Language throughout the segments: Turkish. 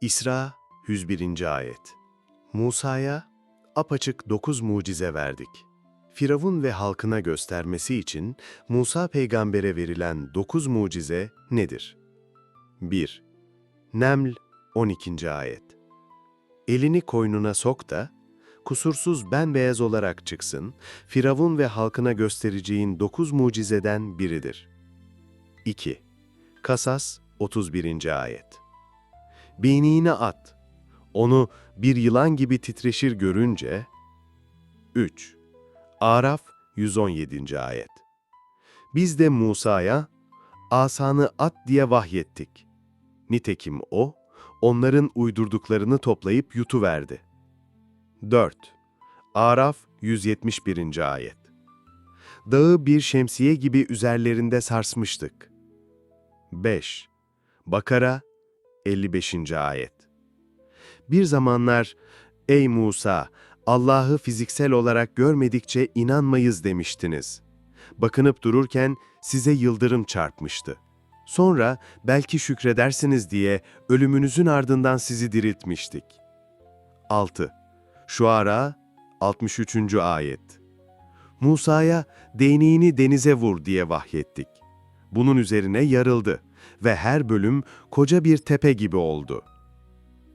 İsra 101. Ayet Musa'ya apaçık dokuz mucize verdik. Firavun ve halkına göstermesi için Musa peygambere verilen dokuz mucize nedir? 1. Neml 12. Ayet Elini koynuna sok da, kusursuz bembeyaz olarak çıksın, Firavun ve halkına göstereceğin dokuz mucizeden biridir. 2. Kasas 31. Ayet Beyniğine at. Onu bir yılan gibi titreşir görünce... 3. Araf 117. Ayet Biz de Musa'ya, asanı at diye vahyettik. Nitekim o, onların uydurduklarını toplayıp yutuverdi. 4. Araf 171. Ayet Dağı bir şemsiye gibi üzerlerinde sarsmıştık. 5. Bakara 55. Ayet Bir zamanlar, Ey Musa, Allah'ı fiziksel olarak görmedikçe inanmayız demiştiniz. Bakınıp dururken size yıldırım çarpmıştı. Sonra belki şükredersiniz diye ölümünüzün ardından sizi diriltmiştik. 6. Şuara 63. Ayet Musa'ya değneğini denize vur diye vahyettik. Bunun üzerine yarıldı ve her bölüm koca bir tepe gibi oldu.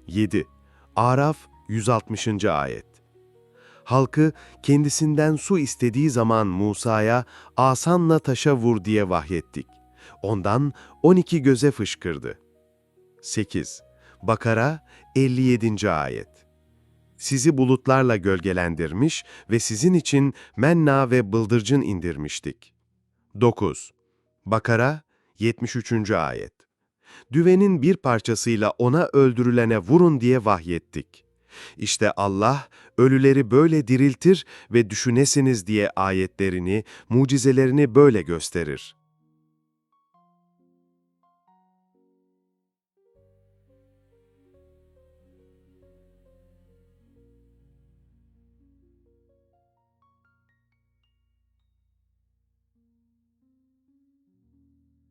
7. Araf 160. Ayet Halkı kendisinden su istediği zaman Musa'ya asanla taşa vur diye vahyettik. Ondan 12 göze fışkırdı. 8. Bakara 57. Ayet Sizi bulutlarla gölgelendirmiş ve sizin için menna ve bıldırcın indirmiştik. 9. Bakara 73. Ayet Düvenin bir parçasıyla ona öldürülene vurun diye vahyettik. İşte Allah, ölüleri böyle diriltir ve düşünesiniz diye ayetlerini, mucizelerini böyle gösterir.